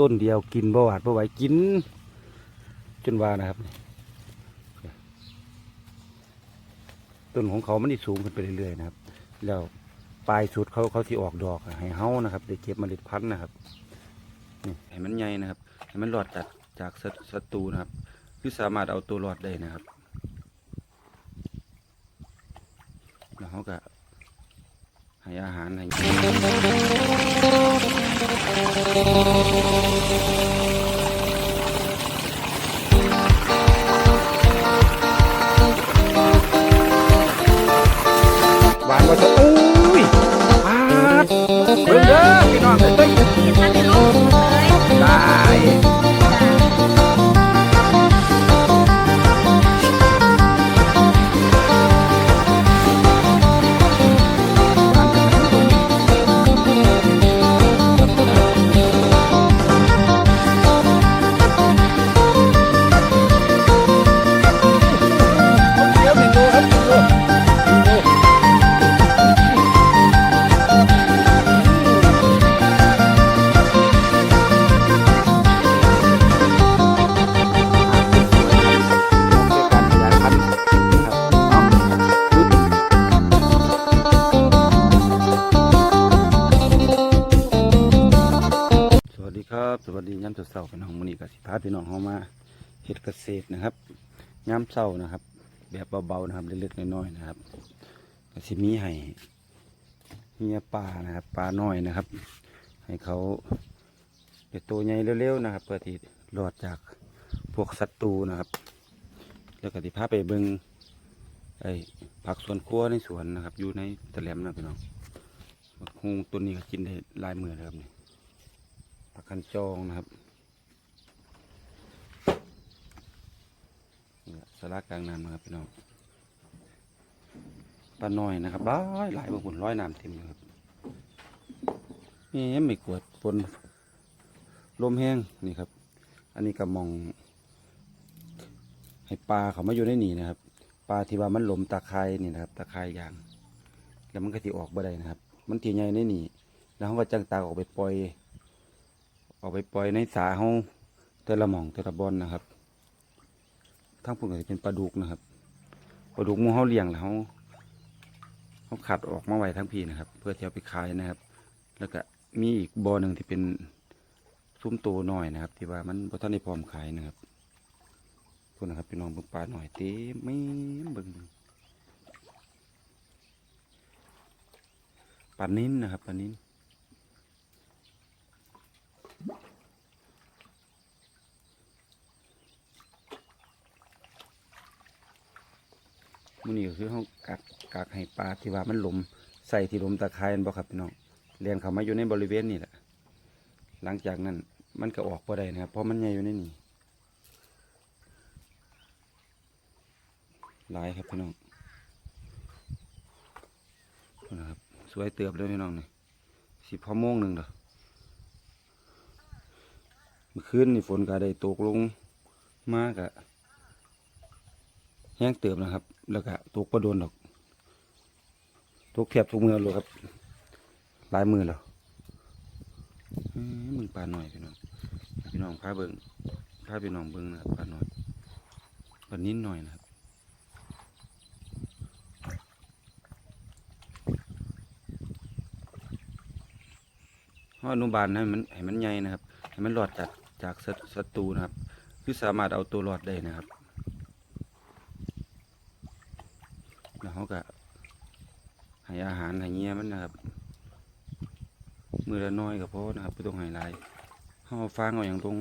ต้นเดียวกินบ่หวาดบ่ไหวกิน จนว่านะครับ ต้นของเขามันนี่สูงขึ้นไปเรื่อยๆนะครับ แล้วปลายสุดเขาเขาที่ออกดอกให้เฮานะครับได้เก็บเมล็ดพันธุ์นะครับนี่ให้มันใหญ่นะครับให้มันรอดจากจากศัตรูนะครับ คือสามารถเอาตัวรอดได้นะครับแล้วเขาก็ให้อาหารให้ หวานมาซะอุ้ยปาดเบิ่งเด้อพี่น้องเอ้ย ย้ำเสานะครับ แบบเบาๆนะครับเล็กๆน้อยๆนะครับก็สิมีให้เมียปลานะครับปลาน้อยนะครับ ให้เขาเป็นตัวใหญ่เร็วๆนะครับ เพื่อที่รอดจากพวกศัตรูนะครับ แล้วก็ที่พาไปเบิงไอ้ผักสวนครัวในสวนนะครับ อยู่ในตะแหลมนะพี่น้องผักฮุงตัวนี้ก็กินได้ลายมือเลยครับนี่ผักคันจองนะครับนี่แห ลาระกลางน้ำนะครับพี่น้องปลาน้อยนะครับหลายหลายบางคนร้อยน้ำเต็มเลยครับนี่ไม่กวดฝนลมแห้งนี่ครับ อันนี้ก็มอง ให้ปลาเขามาอยู่ในนี่นะครับปลาที่ว่ามันหลมตะไคร่นี่นะครับ ตะไคร่ยาง แล้วมันก็ที่ออกบ่ได้นะครับ มันที่ใหญ่ในนี่ แล้วเขาก็จังตาออกไปปล่อย ออกไปปล่อยในสาเขาแต่ละหม่องแต่ละบอนนะครับ ทั้งพวกนี้เป็นปลาดุกนะครับปลาดุกมูเขาเลี้ยงแล้วเขาเขาขัดออกมาไว้ทั้งพีนะครับ เพื่อจะเอาไปขายนะครับ แล้วก็มีอีกบ่อหนึ่งที่เป็นซุ้มโตหน่อยนะครับ ที่ว่ามันพอท่านได้พร้อมขายนะครับพวกนะครับพี่น้องเบิ่งปลาหน่อยเต้ไม่เบิ่งเบิ่งปลานิ้นนะครับปลานิ้น มื้อนี้ก็คือเฮากักกักให้ปลาที่ว่ามันหลมใส่ที่หลมตะไคร้นั่นบ่ครับพี่น้องเรียนเข้ามาอยู่ในบริเวณนี่แหละ หลังจากนั้นมันก็ออกบ่ได้นะครับ เพราะมันใหญ่อยู่ในนี่หลายครับพี่น้องนะครับสวยเติบเลยพี่น้องนี่สิบพอโมงหนึ่งเด้อเมื่อคืนนี่ฝนก็ได้ตกลงมากอะ แห้งเติบนะครับ แล้วก็ตกประโดนดอกตกเทียบทุกมือเลยครับหลายมือแล้วอื้อมึงปลาหน่อยพี่น้องพี่น้องพาเบิงพาพี่น้องเบิ้งนะครับปลาหน่อยปลานิ้นหน่อยนะครับเพราะอนุบาลให้มันให้มันใหญ่นะครับให้มันรอดจากจากศัตตรูนะครับ คือสามารถเอาตัวรอดได้นะครับ แล้วเขาก็ให้อาหารให้เงี้ยมันนะครับ มือละน้อยก็พอนะครับไม่ต้องให้หลายเขาฟางเอาอย่างตรง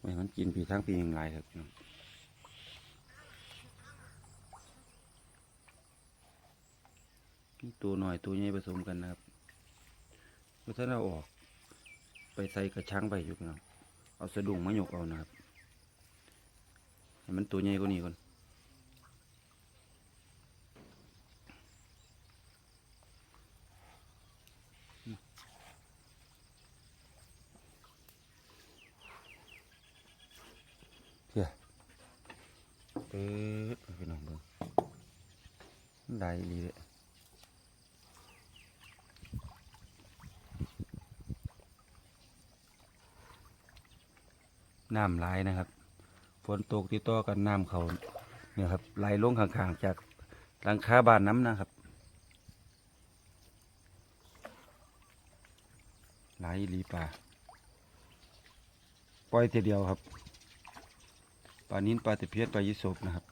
ไว้มันกินปีทั้งปีอย่างไรครับพี่น้องตัวหน่อยตัวใหญ่ผสมกันนะครับเมื่อท่าเอาออก ไปใส่กระชังไปอยู่น้องเอาสะดุ้งมายกเอานะครับ ให้มันตัวใหญ่กว่านี้ก่อน ปิดเอาพี่น้องเบิ่งได้อีเลยน้ำไหลนะครับ ฝนตกติดต่อกันน้ำเขาเนี่ยครับไหลลงข้างๆจากหลังคาบ้านน้ำนะครับไหลายอีหลีปลาปล่อยทีเดียวครับ ปลานิ้นปลาตะเพียนปลายิสบนะครับ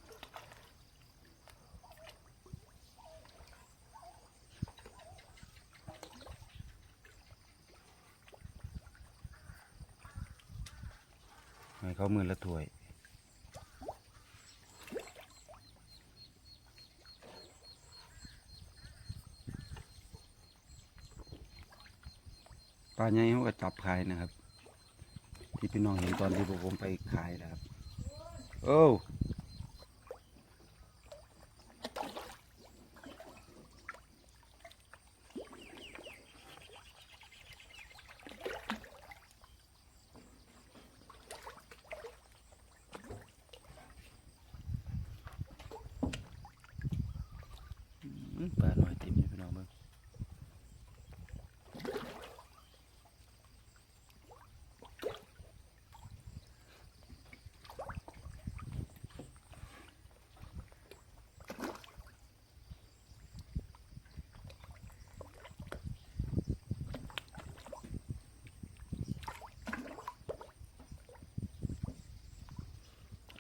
ให้เขามือละถ้วยปลาใหญ่เขาก็จับขายนะครับ ที่พี่น้องเห็นตอนที่ผมไปขายนะครับ โอ้อื้อปลาหน่อยเต็มเลยพี่น้องเบิ่ง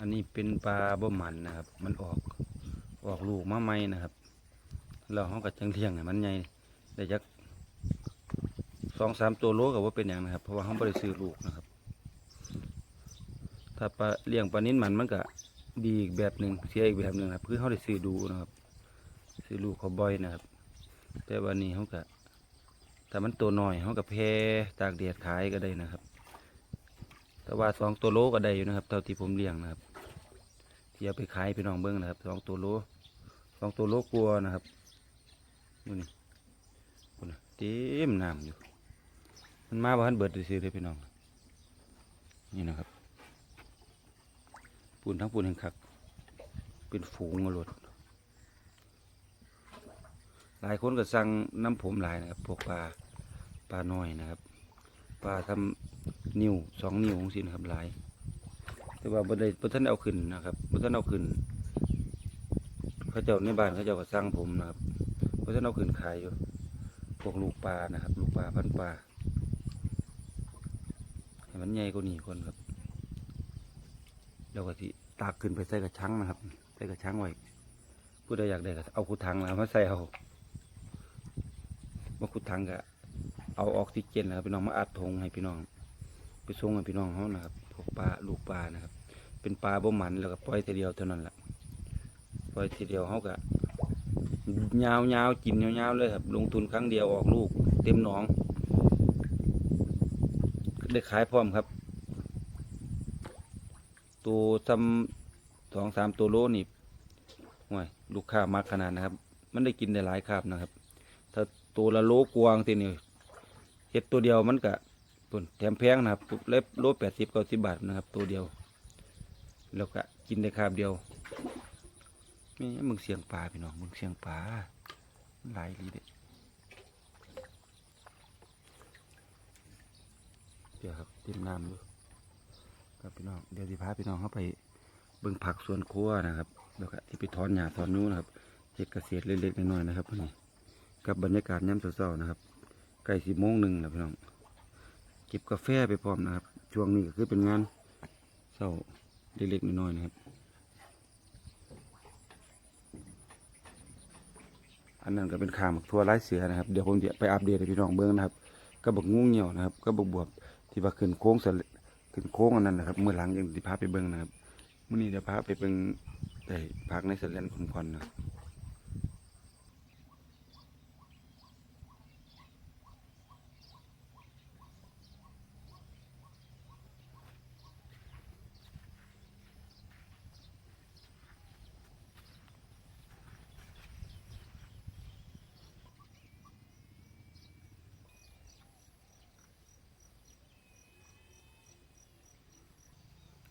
อันนี้เป็นปลาบ่หมันนะครับ มันออกออกลูกมาใหม่นะครับเราเขาก็จังเที่ยงให้มันใหญ่ได้จักสองสามตัวโลกับว่าเป็นอย่างนะครับ เพราะว่าเขาไม่ได้ซื้อลูกนะครับ ถ้าปลาเลี้ยงปลานิ้นมันมันก็ดีอีกแบบหนึ่งเสียอีกแบบหนึ่งครับคือเขาได้ซื้อดูนะครับซื้อลูกเขาบ่อยนะครับ แต่วันนี้เขาก็ถ้ามันตัวหน้อยเขาก็แพตากแดดขายก็ได้นะครับ แต่ว่าสองตัวโลก็ได้อยู่นะครับเท่าที่ผมเลี้ยงนะครับ ที่เอาไปขายพี่น้องเบิ้งนะครับสองตัวโลสองตัวโลกลัวนะครับนี่นี่พุ่นน่ะเต็มน้ำอยู่ มันมาบ้านเบิดซื้อเลยพี่น้อง นี่นะครับปูนทั้งปูนแห่งคัก เป็นฝูงมาหลดหลายคนก็สั่งน้ำผมหลายนะครับพวกปลาปลาน้อยนะครับปลาทำนิ้วสองนิ้วของสินครับหลาย แต่ว่าบ่ได้บ่ท่านเอาขึ้นนะครับบ่ท่านเอาขึ้นเขาเจ้าในบ้านเขาเจ้าก็สั่งผมนะครับบ่ท่านเอาขึ้นขายอยู่พวกลูกปลานะครับ ลูกปลาพันปลาให้มันใหญ่กว่านี้คนครับเราก็สิตากขึ้นไปใส่กระชังนะครับใส่กระชังไว้ผู้ใดอยากได้ก็เอาขุดถังแล้วมาใส่เอาว่าขุดถังก็เอาออกซิเจนนะครับพี่น้องมาอัดทงให้พี่น้อง ไปส่งให้พี่น้องเขานะครับพวกปลา เป็นปลาบ่หมันแล้วก็ปล่อยทีเดียวเท่านั้นแหละปล่อยทีเดียวเขาก็ยาวยาวๆกินยาวๆเลยครับ ลงทุนครั้งเดียวออกลูก เต็มหนองได้ขายพร้อมครับ ตัวซ้ำสองสามตัวโลนี่ห่วยลูกค้ามากขนาดนะครับ มันได้กินได้หลายคาบนะครับ ถ้าตัวละโลกวางทีนี่เห็ดตัวเดียวมันก็ปุ่นแถมแพงนะครับ เล็บโลแปดสิบเก้าสิบบาทนะครับ ตัวเดียว แล้วก็กินได้คาบเดียวนี่มึงเสียงปลาพี่น้องมึงเสียงปลาหลายลีเด็ดเดี๋ยวครับเต็มน้ำดูครับพี่น้องเดี๋ยวสิพาพี่น้องเข้าไปเบิ่งผักสวนครัวนะครับ แล้วก็ที่ไปถอนหญ้าถอนนู้นนะครับเฮ็ดเกษตรเล็กๆน้อยๆนะครับนี่กับบรรยากาศย่ำเช้าๆนะครับใกล้สิบโมงหนึ่งแล้วพี่น้อง เก็บกาแฟไปพร้อมนะครับ ช่วงนี้ก็คือเป็นงานเช้า เล็กๆน้อยๆนะครับ อันนั้นก็เป็นข่าหมักทั่วไร้เสือนะครับ เดี๋ยวผมจะไปอัปเดตให้พี่น้องเบื้องนะครับ ก็บอกงูเหี่ยวนะครับ ก็บอกบวบที่ว่าขึ้นโค้งเสร็จขึ้นโค้งอันนั้นนะครับเมื่อหลังยังจะพาไปเบื้องนะครับมื่อนี้เดี๋ยวพาไปเบื้องได้พักในสวนแลนผมก่อนนะครับ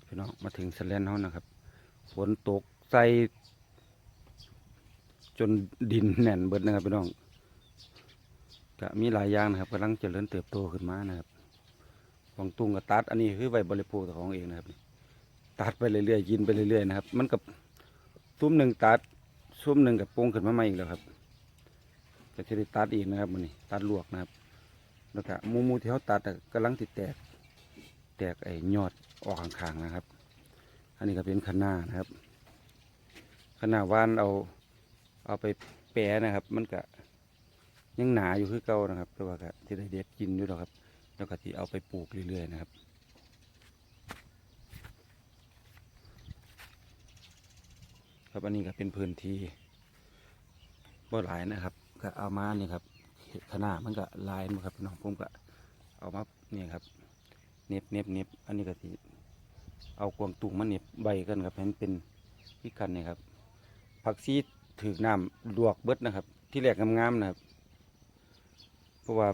พี่น้องมา ถึงสแลนเขานะครับ ฝนตกใส่จนดินแน่นเบิดนะครับพี่น้องก็มีหลายอย่างนะครับกำลังเจริญเติบโตขึ้นมานะครับของตุ้งกับตัดอันนี้คือใบบริโภคของเองนะครับ ตัดไปเรื่อยๆกินไปเรื่อยๆนะครับ มันกับซุ้มหนึ่งตัดซุ้มหนึ่งกับป่งขึ้นมาใหม่อีกแล้วครับก็จะได้ตัดอีกนะครับมันนี่ตัดลวกนะครับแล้วก็มูมูที่เขาตัดอะกำลังติดแตก แตกไอ้ยอดออกข้างๆนะครับ อันนี้ก็เป็นคะน้านะครับคะน้าว่านเอาเอาไปแปรนะครับ มันก็ยังหนาอยู่คือเก่านะครับแต่ว่าก็ที่ได้เด็ดกินอยู่หรอกครับ แล้วก็ที่เอาไปปลูกเรื่อยๆนะครับครับอันนี้ก็เป็นพื้นที่บ่หลายนะครับ ก็เอามาเนี่ยครับขนาดมันก็ลายนะครับน้องผมก็เอามาเนี่ยครับเน็บเน็บเน็บอันนี้ก็ที่ เอากวางตุงมาเน็บใบกันครับให้มันเป็นพิกันเนี่ยครับ ผักซีถือน้ำลวกเบิดนะครับ ที่แรกงามๆนะครับ เพราะว่า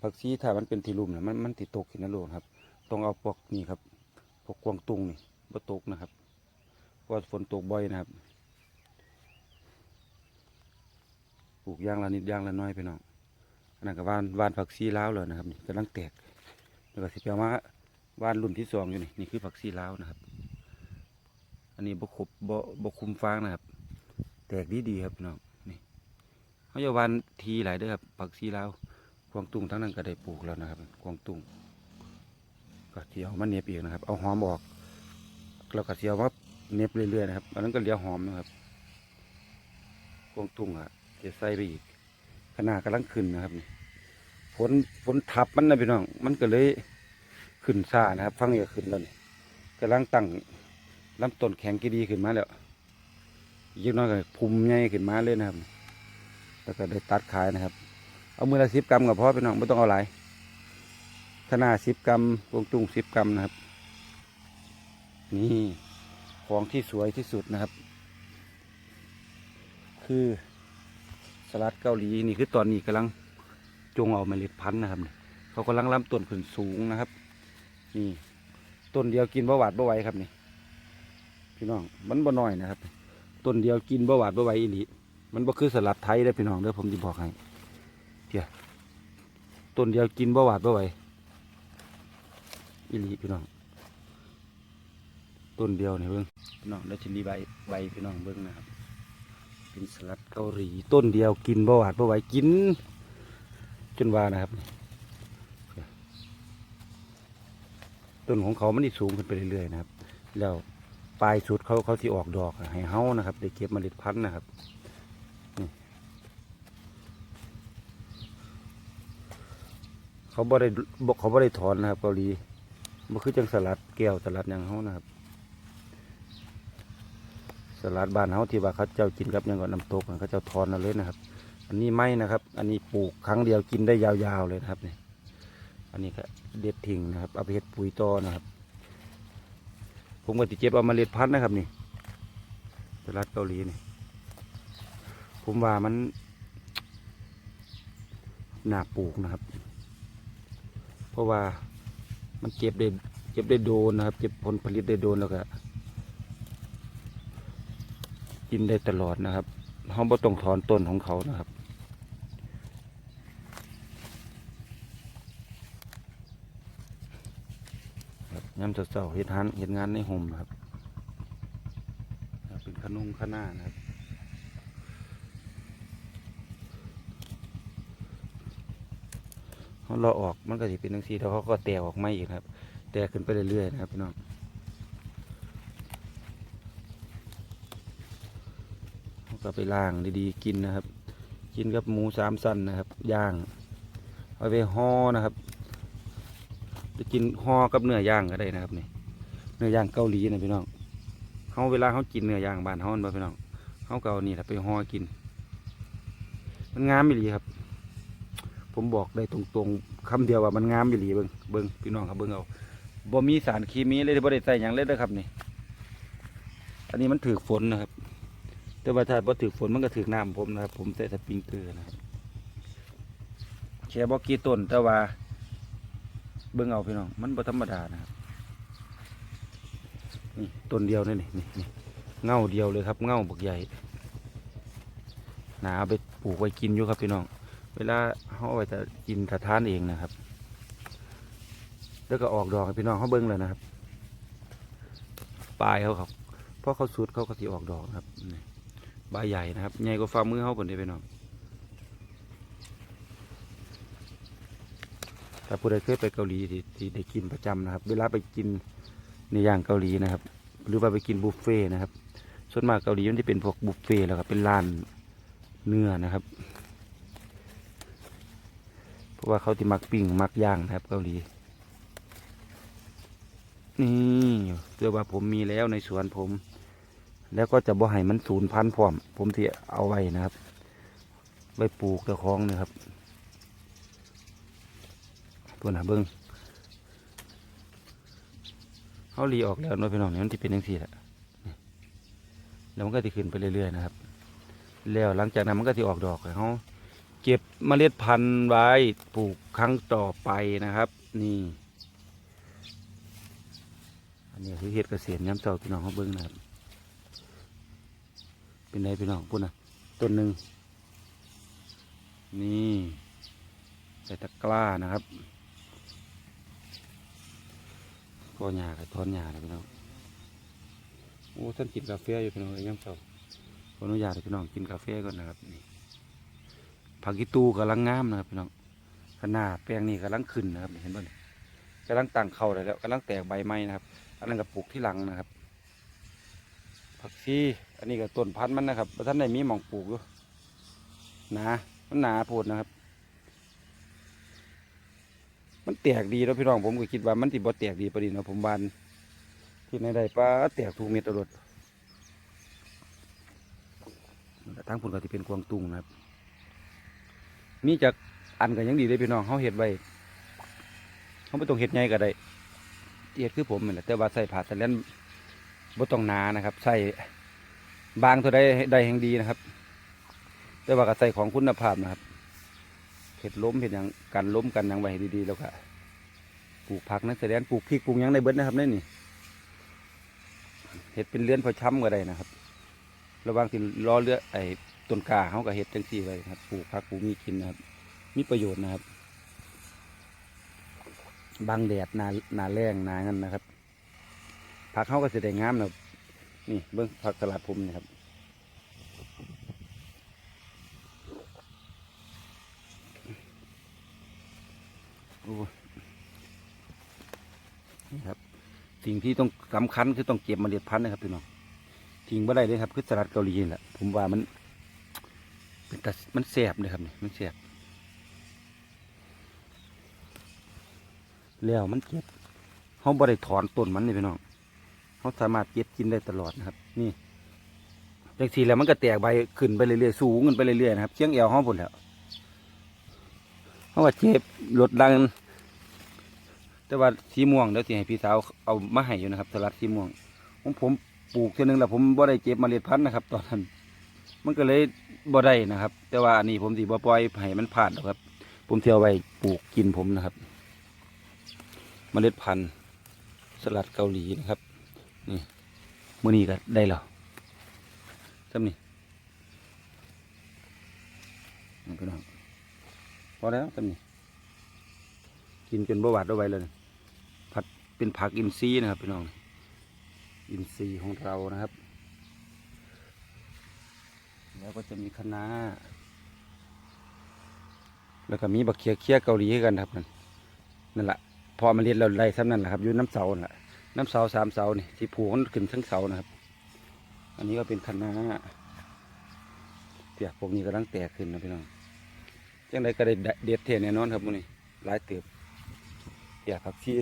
ผักซีถ้ามันเป็นที่ลุ่มนะมันมันติดตกขึ้นนะโลกครับ ต้องเอาพวกนี่ครับพวกกวางตุงนี่บ่ตกนะครับเพราะว่าฝนตกบ่อยนะครับปลูกย่างละนิดย่างละน้อยไปน้องอันนั้นก็วานวานผักซีลาวเลยนะครับนี่กำลังแตกแล้วก็สิเปียวมา วานรุ่นที่สองอยู่นี่นี่คือผักซีลาวนะครับ อันนี้บกขบบกบคุมฟางนะครับ แตกดีดีครับน้องนี่เขาจะวานทีหลายเด้อครับผักซีลาวกวางตุ้งทั้งนั้นก็ได้ปลูกแล้วนะครับกวางตุ้งก็เสียวมาเน็บอีกนะครับ เอาหอมออกแล้วก็เสียวมาเน็บเรื่อยๆนะครับอันนั้นก็เหลียวหอมนะครับกวางตุ้งอะจะใส่ไปอีกขนาดกำลังขึ้นนะครับนี่ฝนฝนทับมันนะพี่น้อง มันก็เลย ขึ้นซ่านะครับ ฟังอย่าขึ้นแล้วนี่กำลังตั้งลำต้นแข็งกีดีขึ้นมาแล้วอีกน้อยก็ภูมิใหญ่ขึ้นมาเลยนะครับ แล้วก็ได้ตัดขายนะครับ เอามือละสิบกรัมกับพอพี่น้องไม่ต้องเอาหลายขนาดสิบกรัมวงตุงสิบกรัมนะครับ นี่ของที่สวยที่สุดนะครับ คือสลัดเกาหลีนี่คือตอนนี้กำลังจงเอาเมล็ดพันธุ์นะครับเขากำลังลำต้นขึ้นสูงนะครับ นี่ต้นเดียวกินบ่หวาดบ่ไหวครับนี่พี่น้องมันบ่น้อยนะครับต้นเดียวกินบ่หวาดบ่ไหวอีหลีมันบ่คือสลัดไทยเด้พี่น้องเด้อผมจะบอกให้เดี๋ยวต้นเดียวกินบ่หวาดบ่ไหวอีหลีพี่น้องต้นเดียวเนี่ยเบิ่งพี่น้องได้วชิลีใบใบพี่น้องเบิ่งนะครับเป็นสลัดเกาหลีต้นเดียวกินบ่หวาดบ่ไหวกิน จนว่านะครับ ต้นของเขามันนี่สูงขึ้นไปเรื่อยๆนะครับ แล้วปลายสุดเขาเขาที่ออกดอกให้เฮานะครับ ได้เก็บเมล็ดพันธุ์นะครับเขาบ่ได้บอกเขาบ่ได้ถอนนะครับเกาหลีมันคือจังสลัดแก้วสลัดอย่างเฮานะครับ สลัดบ้านเฮาที่ว่าเขาเจ้ากินกับยังก็น้ำตกเขาเจ้าทอนเอาเลยนะครับ อันนี้ไม่นะครับ อันนี้ปลูกครั้งเดียวกินได้ยาวๆเลยนะครับเนี่ย อันนี้ก็เด็ดทิ้งนะครับเอาไปเฮ็ดปุ๋ยต่อนะครับ ผมก็ติเจ็บเอามาเล็ดพันธุ์นะครับนี่สลัดเกาหลีนี่ผมว่ามันน่าปลูกนะครับ เพราะว่ามันเก็บได้เก็บได้โดนนะครับ เก็บผลผลิตได้โดนแล้วก็กินได้ตลอดนะครับเขาบ่ต้องถอนต้นของเขานะครับ ครับย้ำเสาเห็ดหันเห็ดงานในห่มครับ เป็นขนุงขนานะครับเขาเลาออกมันก็จะเป็นทั้งสีแล้วเขาก็แตกออกมาอีกครับ แตกขึ้นไปเรื่อยๆนะครับพี่น้องก็ไปล่างดีๆกินนะครับ กินกับหมูสามสั้นนะครับย่างเอาไปห่อนะครับ กินห่อกับเนื้อย่างก็ได้นะครับนี่เนื้อย่างเกาหลีนะพี่น้องเขาเวลาเขากินเนื้อย่างบ้านเขาบ่พี่น้องเขาเกเอานี่แหละไปห่อกิน มันงามไม่ดีครับ ผมบอกได้ตรงๆคำเดียวว่ามันงามไม่ดีเบิ้งเบิ้งพี่น้องครับเบิ้งเอาบ่มีสารเคมีเลยบ่ได้ใส่หยังเลยนะครับนี่ อันนี้มันถือฝนนะครับ แต่ว่าถ้าพอถือฝนมันก็ถือน้ำผมนะครับ ผมใส่สปริงเกอร์นะครับแค่บอกกี่ต้นแต่ว่า เบิ่งเอาพี่น้อง มันบ่ธรรมดานะครับนี่ต้นเดียวนี่นี่นี่เง่าเดียวเลยครับ เง่าบักใหญ่นาเอาไปปลูกไว้กินอยู่ครับพี่น้อง เวลาเขาเอาไวจะกินถ้าทานเองนะครับ แล้วก็ออกดอกพี่น้องเขาเบิ้งเลยนะครับปลายเขาครับเพราะเขาสุดเขาก็สิออกดอกครับใบใหญ่นะครับใหญ่กว่าฝ่ามือเขาคนเดียพี่น้อง ถ้าผู้ใดเคยไปเกาหลีที่ได้กินประจำนะครับ เวลาไปกินในย่างเกาหลีนะครับ หรือว่าไปกินบุฟเฟ่ต์นะครับ ส่วนมากเกาหลีมันจะเป็นพวกบุฟเฟ่ต์แล้วก็เป็นร้านเนื้อนะครับ เพราะว่าเขาที่มักปิ้งมักย่างนะครับเกาหลี นี่เพื่อว่าผมมีแล้วในสวนผม แล้วก็จะบ่ให้มันสูญพันธุ์พร้อม ผมที่เอาไว้นะครับ ไว้ปลูกตะคองนะครับ ตัวหนาเบิ้งเขารีออกแล้วน้อยพี่น้องเนี่ยมันที่เป็นยังสี่แหละแล้วมันก็จะขึ้นไปเรื่อยๆนะครับ แล้วหลังจากนั้นมันก็จะออกดอกเขาเก็บเมล็ดพันธุ์ไว้ปลูกครั้งต่อไปนะครับ นี่อันนี้คือเห็ดเกษตรย้ำเจ้าพี่น้องเขาเบิ้งนะครับ เป็นไรพี่น้องพูดนะต้นหนึ่งนี่ใส่ตะกร้านะครับ ก็หญ้ากับทอนหญ้าเลยพี่น้องโอ้ท่านกินกาแฟอยู่พี่น้องย้ำเจ้าขออนุญาตพี่น้องกินกาแฟก่อนนะครับนี่ผักกีตูกำลังงามนะครับพี่น้องขนาดแปลงนี่กำลังขึ้นนะครับเห็นบ่เนี่ยกำลังตั้งเข่าเลยแล้วกำลังแตกใบไม้นะครับ อันนั้นก็ปลูกที่หลังนะครับ ผักชีอันนี้ก็ต้นพันธุ์มันนะครับท่านได้มีหมองปลูกอยู่หนามันหนาโพดนะครับ มันแตกดีแล้วพี่น้องผมก็คิดว่ามันติบ่แตกดีประเดิษฐ์นะผมบานที่ไหนได้ปลาแตกถูกเม็ดตลอดทั้งผลก็ที่เป็นกวางตุ้งนะครับ มีจากอันก็ยังดีเลยพี่น้องเขาเห็ดไว้เขาไม่ต้องเห็ดใหญ่ก็ได้เห็ดคือผมนี่แหละแต่ว่าใส่ผ่าสแลนบ่ต้องหนานะครับ ใส่บางเท่าใดได้แห่งดีนะครับ แต่ว่าก็ใส่ของคุณภาพนะครับ เห็ดล้มเห็ดอย่างกันล้มกันอย่างไว้ให้ดีๆแล้วก็ปลูกผักนั่นแสดงปลูกพริกปลูกยังในเบิดนะครับนี่นี่เห็ดเป็นเลื้อนพอช้ำก็ได้นะครับ ระว่างที่รอเลือไอ้ต้นกาเขาก็เห็ดจังซี่ไว้ครับปลูกผักปลูกมีกินนะครับ มีประโยชน์นะครับบางแดดนาหนาแรงนางั้นนะครับผักเขาก็จะได้งามนะครับนี่เบิ้งผักสลัดผมนี่ครับ โอ้นี่ครับ สิ่งที่ต้องสำคัญคือต้องเก็บเมล็ดพันธุ์นะครับพี่น้องทิ้งไม่ได้เลยครับ คือสลัดเกาหลีนี่แหละผมว่ามันเป็นแต่มันแสบเลยครับนี่มันแสบแล้วมันเก็บเขาบ่ได้ถอนต้นมันนี่พี่น้องเขาสามารถเก็บกินได้ตลอดนะครับ นี่จากทีแล้วมันก็แตกใบขึ้นไปเรื่อยๆสูงขึ้นไปเรื่อยๆนะครับเชียงเอวห้องผลแล้ว เขาว่าเจ็บลดดัง แต่ว่าสีม่วงเดี๋ยวที่ให้พี่สาวเอามาให้อยู่นะครับสลัดสีม่วงผมผมปลูกเท่านึงแล้วผมบ่ได้เก็บเมล็ดพันธุ์นะครับ ตอนนั้นมันก็เลยบ่ได้นะครับ แต่ว่าอันนี้ผมสิบ่ปล่อยให้มันผ่านหรอกครับ ผมเที่ยวไว้ปลูกกินผมนะครับ เมล็ดพันธุ์สลัดเกาหลีนะครับนี่มื่อนี้ก็ได้แล้วจำนี่นี่พี่น้อง พอแล้วจำนี่กินจนบวาดเอาไว้เลยผัดเป็นผักอินทรีย์นะครับพี่น้อง อินทรีย์ของเรานะครับ แล้วก็จะมีคะน้าแล้วก็มีบักเคียเคียเกาหลีกันครับนั่นนั่นแหละพอมาเรียนเราได้ซ้ำนั่นแหละครับอยู่น้ำเสาน่ะน้ำเสาสามเสานี่ที่ผูกขึ้นทั้งเสานะครับ อันนี้ก็เป็นคะน้าเปียกพวกนี้กำลังแตกขึ้นนะพี่น้อง จังไดก็ได้เด็ดเทแน่นอนครับมื้อนี้หลายเติบเปียกผักชี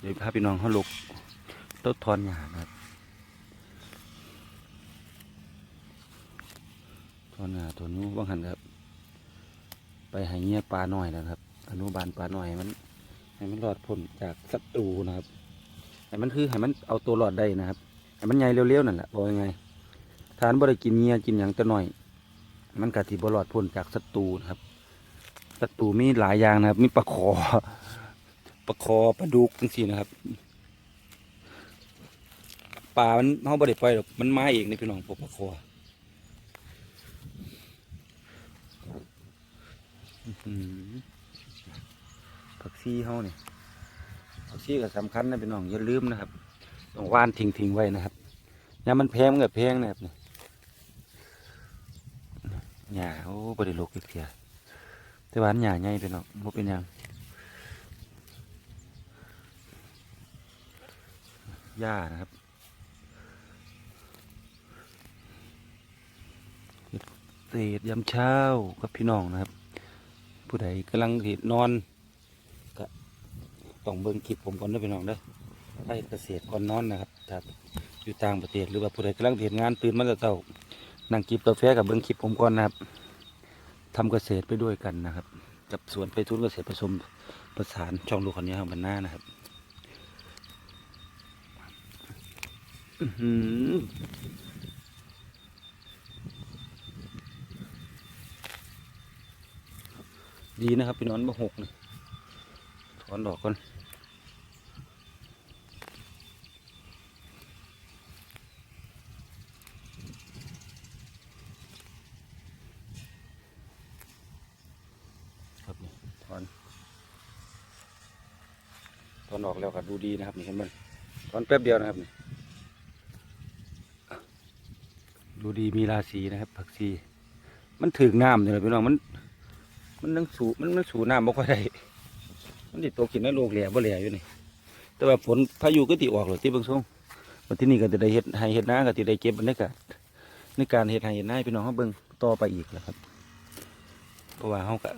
เดี๋ยวพาพี่น้องเขาลุกต้นทอนหญ้าครับทอนหญ้าตัวนู้บางหันครับ ไปหาเงี้ยปลาหน่อยนะครับ อนุบาลปลาหน่อยมัน ให้มันรอดพ้นจากศัตรูนะครับให้มันคือให้มันเอาตัวรอดได้นะครับให้มันใหญ่เร็วๆนั่นแหละบอกยังไงทานบ่ได้กินเงี้ยกินอย่างจะหน่อย มันกะที่บรอดพ้นจากศัตรูนะครับศัตรูมีหลายอย่างนะครับ มีปลาคอปลาคอปลาดุกจังซี่นะครับปลามันเขาบ่ไปล่อยหรอกมันมาเองนี่พี่น้องพวกปลาคอผักชีเฮานี่ผักชีก็สำคัญนะพี่น้องอย่าลืมนะครับต้องว่านทิ้งทิ้งไว้นะครับยามมันแพงมันก็แพงนะครับนี่ หญ้าโอ้บ่ได้ลกอีกเทียแต่ว่าหญ้าใหญ่พี่น้องบ่เป็นยังหญ้านะครับเศษยามเช้ากับพี่น้องนะครับ ผู้ใดกำลังเหนอนก็ต้องเบิ่งคลิปผมก่อนเด้อพี่น้องเด้อให้เกษตรก่อนนอนนะครับถ้าอยู่ต่างประเทศหรือว่าผู้ใดกำลังเห็นงานตื่นมาแต่เช้า นั่งกินกาแฟกับเบิ่งคลิปผมก่อนนะครับทำเกษตรไปด้วยกันนะครับ กับสวนไปทุนเกษตรผสมประสานช่องลูกคนนี้ของบันหน้านะครับดีนะครับพี่นองมาหกนะถอนดอกก่อนถอนถอนออก แล้วก็ดูดีนะครับนี่เห็นมันถอนแป๊บเดียวนะครับนี่ดูดีมีราศีนะครับ ผักชีมันถึงน้ำเลยพี่น้องมัน มันนั่งสูมันมันสูน้ำบ่ค่อยได้มันติดตัวกินในโลกแหล่บ่แหล่อยู่นี่แต่ว่าฝนพายุก็ติออกหรอที่บางช่วงวันที่นี่ก็จะได้เฮ็ดให้เฮ็ดน้าก็จะได้เก็บบรรยากาศในการเฮ็ดให้เฮ็ดน้าพี่น้องเขาเบิ่งต่อไปอีกแล้วครับ เพราะว่าเขาก็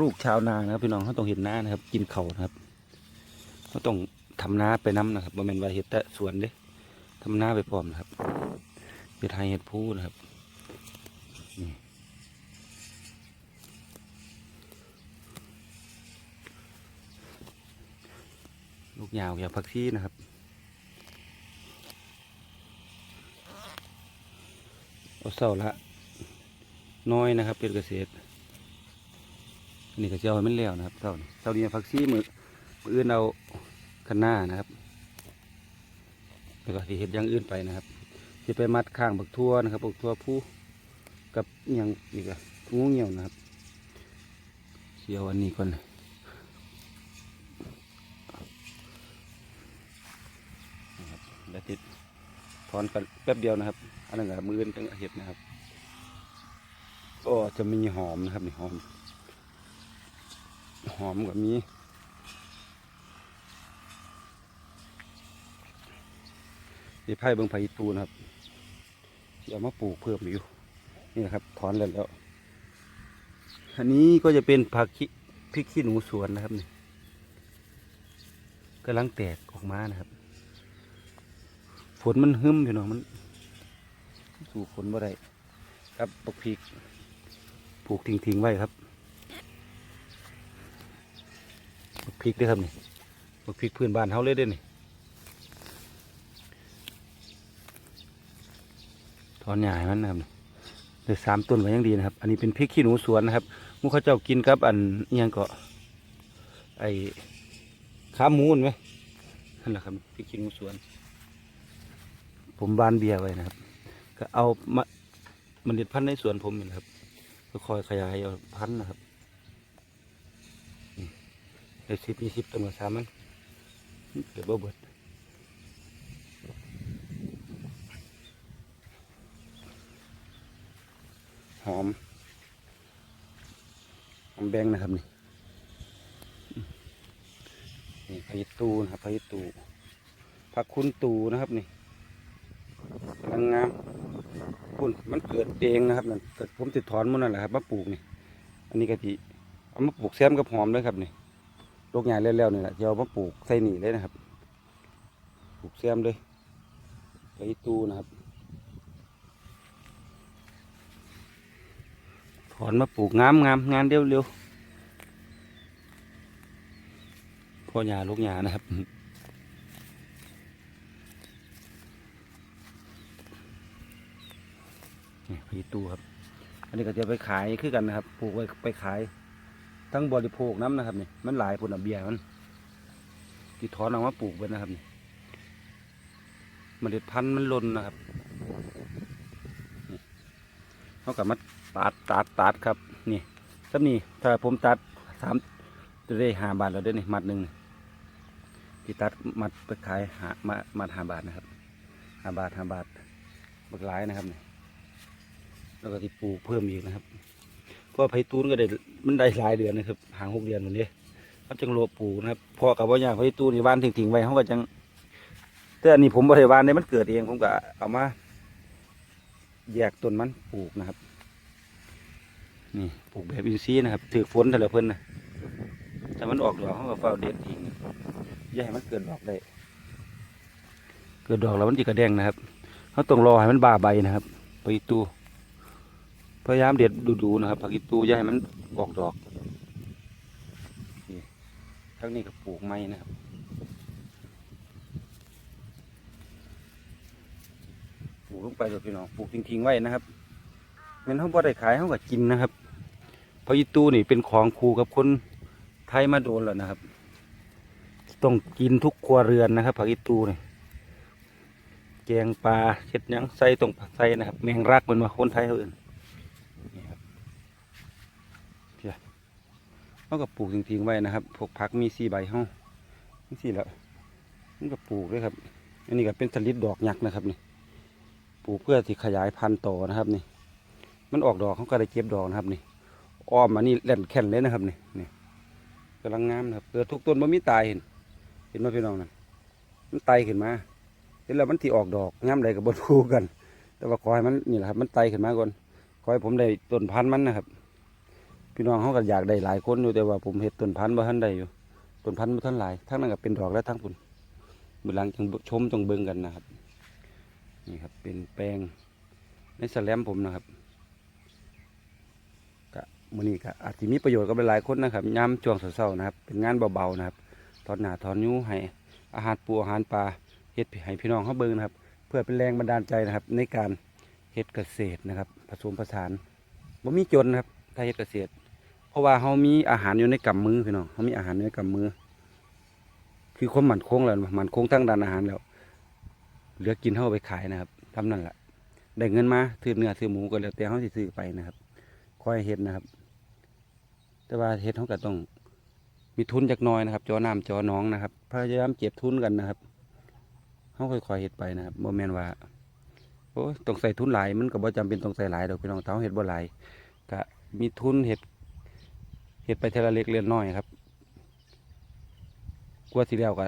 ลูกชาวนานะครับพี่น้องเขาต้องเฮ็ดน้านะครับ กินเข่านะครับ เขาต้องทำนาไปน้ำนะครับบ่แม่นว่าเฮ็ดแต่สวนเด้ทำนาไปพร้อมนะครับเฮ็ดให้เฮ็ดผู้นะครับลูกยาวอย่างผักชีนะครับเอาเสาละน้อยนะครับเป็นเกษตรอันนี้ก็จะเอาให้มันแล้วนะครับเสานี่เสานี้ผักชีมือ อื่นเอาคันหน้านะครับแล้วก็ที่เห็ดอย่างอื่นไปนะครับที่ไปมัดข้างบักทั่วนะครับบักทั่วผู้กับอย่างอีกอะงูเงี่ยวนะครับเสียวอันนี้ก่อนแล้วติดถอนกันแป๊บเดียวนะครับ อันนั้นก็มืออื่นจังเห็ดนะครับก็จะมีหอมนะครับนี่หอม หอมกับมี ดีไผ่เบิงไผ่ตูนะครับเดี๋ยวมาปลูกเพิ่มอยู่นี่นะครับถอนแล้วแล้ว อันนี้ก็จะเป็นผักชีพริกขี้หนูสวนนะครับนี่กำลังแตกออกมานะครับ ฝนมันหึมอยู่เนาะมัน สู่ฝนบ่ได้ครับปกพริกปลูกทิ้งๆไว้ครับปกพริกด้วยครับนี่ปกพริกพื้นบ้านเฮาเลยเด้อนี่ อนหญ้าให้มันนะครับเหลือสามต้นไว้ยังดีนะครับ อันนี้เป็นพริกขี้หนูสวนนะครับมูเขาเจ้ากินกับอันยังก็ไอ้ขาหมูนไหมนั่นแหละครับพริกขี้หนูสวน ผมบานเบียร์ไว้นะครับ ก็เอามามันเด็ดพันธุ์ในสวนผมนะครับก็คอยขยายเอาพันธุ์นะครับนี่ได้สิบยี่สิบตัวมาสามมันเดี๋ยวบ่เบิด หอมหอมแบงนะครับนี่นี่พายตูนะครับพายตูผักคุณตูนะครับนี่กำลังงามพุ่นมันเกิดเองนะครับนั่นเกิดผมติดถอนมันนั่นแหละครับมาปลูกนี่อันนี้กะทิเอามาปลูกแซมกับหอมเลยครับนี่โรคใหญ่แล้วๆนี่แหละจะเอามาปลูกใส่หนีเลยนะครับ ปลูกแซมเลยไปตูนะครับ อนมาปลูกงามงามงานเร็วเร็วพ่อหญ้าลูกหญ้านะครับนี่พีตู้ครับ อันนี้ก็จะไปขายคือกันนะครับ ปลูกไว้ไปขาย ทั้งบริโภคน้ำนะครับนี่มันหลายผลเบียมันที่ถอนออกมาปลูกไว้นะครับนี่เมล็ดพันธุ์มันหล่นนะครับเขากับมา ตัดตัดตัดครับนี่สับนี่ถ้าผมตัดสามจะได้หาบาทแล้วเด้นี่มัดหนึ่งนี่ที่ตัดมัดไปขายหามามัดหาบาทนะครับหาบาทหาบาทบักหลายนะครับนี่แล้วก็ที่ปลูกเพิ่มอีกนะครับเพราะไผ่ตูนก็ได้มันได้หลายเดือนนะครับหางหกเดือนหมดเลยครับจังโลปลูกนะครับพอกับว่าอย่างไผ่ตูนในบ้านทิ้งๆไว้เขาก็จังแต่อันนี้ผมบริวานเนี่ยมันเกิดเองผมก็เอามาแยกต้นมันปลูกนะครับ นี่ปลูกแบบอินทรีย์นะครับถือฝนแต่ละเพิ่นนะแต่มันออกดอกเขาก็เฝ้าเด็ดทิ้งอย่าให้มันเกิดดอกได้ เกิดดอกแล้วมันจะกระแดงนะครับเขาต้องรอให้มันบาใบนะครับไปกอีตูพยายามเด็ดดูๆนะครับผักอีตูอย่าให้มันออกดอกนี่ทั้งนี้ก็ปลูกไม้นะครับปลูกลงไปเลยพี่น้องปลูกทิ้งๆไว้นะครับ แมันเขาบ่ได้ขายเขาก็กินนะครับเพราะอีตูนี่เป็นของครูกับคนไทยมาโดนแล้วนะครับ ต้องกินทุกครัวเรือนนะครับผักอีตูนี่แกงปลาเช็ดยังใส่ตรงใส่นะครับ แมงรักเหมันมาคนไทยเขาเอื่นนี่ครับเพียเขาก็ปลูกทิ้งๆไว้นะครับพวกผักมีสีใบเขาสี่แล้วมันก็ปลูกด้วยครับ อันนี้ก็เป็นสลิดดอกยักษ์นะครับนี่ปลูกเพื่อที่ขยายพันธุ์ต่อนะครับนี่ มันออกดอกเขาก็ได้เก็บดอกนะครับนี่อ้อมมานี่แหลนแข็นเลยนะครับนี่นี่กำลังงามนะครับเกิดทุกต้นมันมีตายเห็น เห็นไหมพี่น้องนั่นมันไตขึ้นมาเห็นแล้วมันที่ออกดอกงามใดกับบนภูกัน แต่ว่าขอให้มันนี่แหละครับ มันไตขึ้นมาก่อนขอให้ผมได้ต้นพันธุ์มันนะครับ พี่น้องเขาก็อยากได้หลายคนอยู่แต่ว่าผมเห็ดต้นพันธุ์บ่ทันได้อยู่ต้นพันธุ์บ่ทันหลายทั้งนั้นก็เป็นดอกและทั้งปุ่นมือหลังจังชมจังเบิ่งกันนะครับ นี่ครับเป็นแปลงในสแลมผมนะครับ มือนี้ก็อาจจะมีประโยชน์กับหลายๆคนนะครับย้ำช่วงเช้าๆนะครับ เป็นงานเบาๆนะครับถอนหนาถอนนิ้วให้อาหารปูอาหารปลาเฮ็ดให้พี่น้องเขาเบิ่งนะครับ เพื่อเป็นแรงบันดาลใจนะครับ ในการเฮ็ดเกษตรนะครับ ผสมผสานบ่มีจนนะครับถ้าเฮ็ดเกษตร เพราะว่าเขามีอาหารอยู่ในกำมือพี่น้องเขามีอาหารอยู่ในกำมือ คือความมั่นคงแล้วหมั่นคงทั้งด้านอาหารแล้ว เหลือกินเท่าไปขายนะครับทำนั่นแหละได้เงินมาซื้อเนื้อซื้อหมูก็แล้วแต่เขาสิซื้อไปนะครับคอยเฮ็ดนะครับ แต่ว่าเฮ็ดเขาก็ต้องมีทุนจักน้อยนะครับ จอน้ำจอน้องนะครับพยายามเก็บทุนกันนะครับเขาค่อยๆเฮ็ดไปนะครับโมเมนว่าโอ้ต้องใส่ทุนหลายมันก็บ่จำเป็นต้องใส่หลายดอกพี่น้องเท้าเฮ็ดบ่หลายก็มีทุนเฮ็ดเฮ็ดไปเทละเล็กเล็กน้อยครับกว่าสิแล้วก็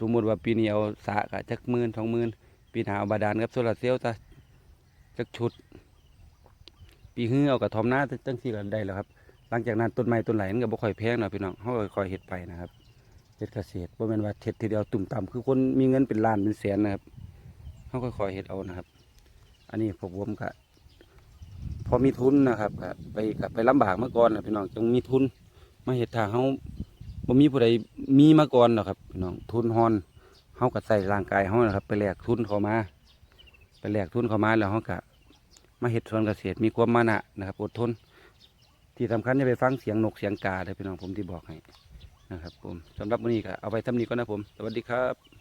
สมมติว่าปีนี้เอาสะกะจักหมื่นสองหมื่นปีหน้าเอาบาดาลกับโซลาร์เซลล์จะจักชุด ปีฮื้อเอากระทอมหน้าจังสี่ก็ได้แล้วครับ หลังจากนั้นต้นไม้ต้นไหลมันก็บ่ค่อยแพงเนาะพี่น้องเขาก็ค่อยเฮ็ดไปนะครับเฮ็ดเกษตรบ่แม่นว่าเฮ็ดทีเดียวตุ่มต่ำคือคนมีเงินเป็นล้านเป็นแสนนะครับเขาค่อยเฮ็ดเอานะครับ อันนี้พวกผมก็พอมีทุนนะครับก็ไปก็ไปลำบากมาก่อนนะพี่น้องจึงมีทุน มาเฮ็ดทางเฮาบ่มีผู้ใดมีมาก่อนหรอกครับพี่น้องทุนฮอนเฮาก็ใส่ร่างกายเฮานะครับ ไปแลกทุนเข้ามาไปแลกทุนเข้ามาแล้วเฮาก็มาเฮ็ดสวนเกษตรมีความมานะนะครับอดทน ที่สำคัญจะไปฟังเสียงนกเสียงกาเลยพี่น้องผมที่บอกให้นะครับผมสำหรับวันนี้ก็เอาไปทำนี้ก่อนนะผม สวัสดีครับ